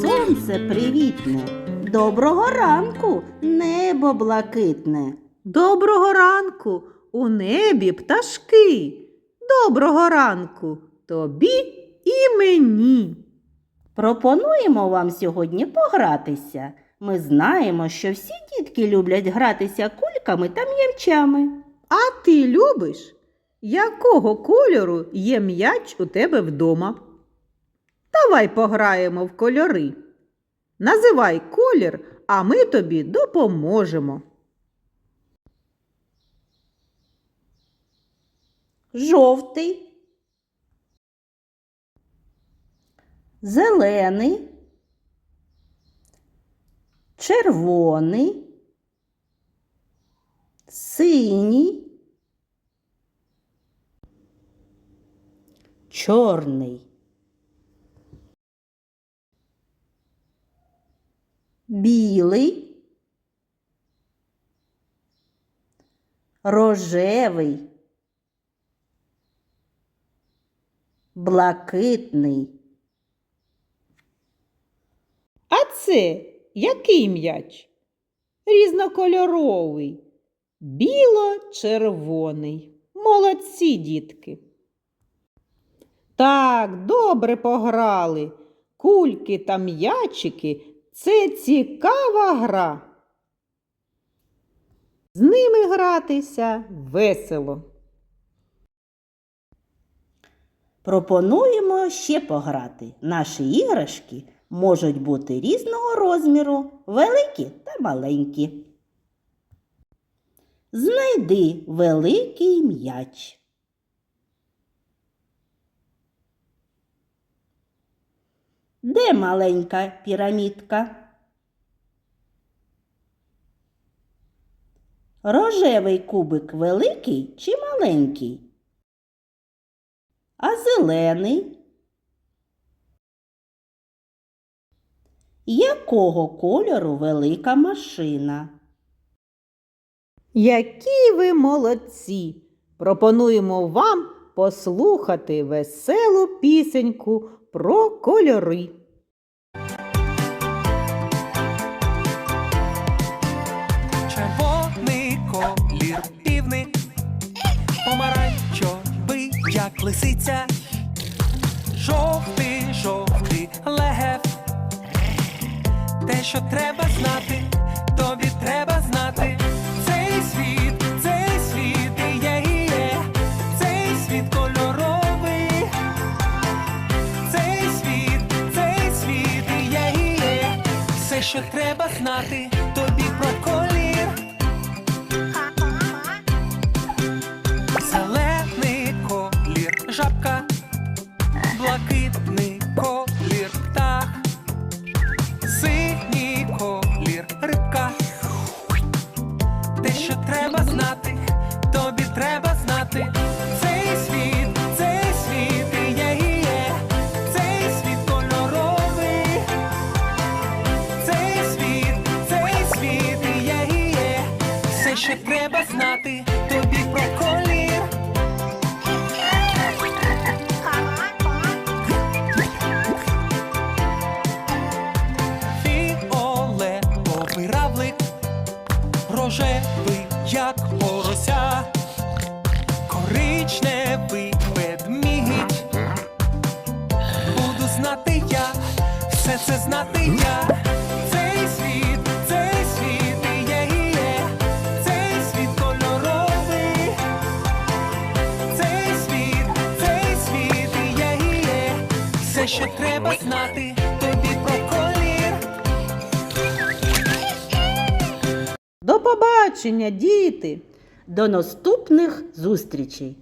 сонце привітне. Доброго ранку, небо блакитне. Доброго ранку у небі пташки. Доброго ранку тобі і мені. Пропонуємо вам сьогодні погратися. Ми знаємо, що всі дітки люблять гратися кульками та м'ячами. А ти любиш? Якого кольору є м'яч у тебе вдома? Давай пограємо в кольори. Називай колір, а ми тобі допоможемо. Жовтий, зелений, червоний, синій, чорний. Білий, рожевий, блакитний, А це який м'яч? Різнокольоровий, біло-червоний. Молодці, дітки. Так, добре пограли. Кульки та м'ячики це цікава гра. З ними гратися весело. Пропонуємо ще пограти. Наші іграшки можуть бути різного розміру, великі та маленькі. Знайди великий м'яч. Де маленька пірамідка? Рожевий кубик великий чи маленький? А зелений? Якого кольору велика машина? Які ви молодці! Пропонуємо вам послухати веселу пісеньку про кольори. Червоний колір півник, помаранчовий, як лисиця, жовтий, жовтий легев. Те, що треба знати, Що треба знати, що треба знати, тобі про колір. Фіолетовий равлик, рожевий, як порося, коричневий ведмідь. Буду знати я, все це знати я. Що треба знати, тобі про колір. До побачення, діти! До наступних зустрічей!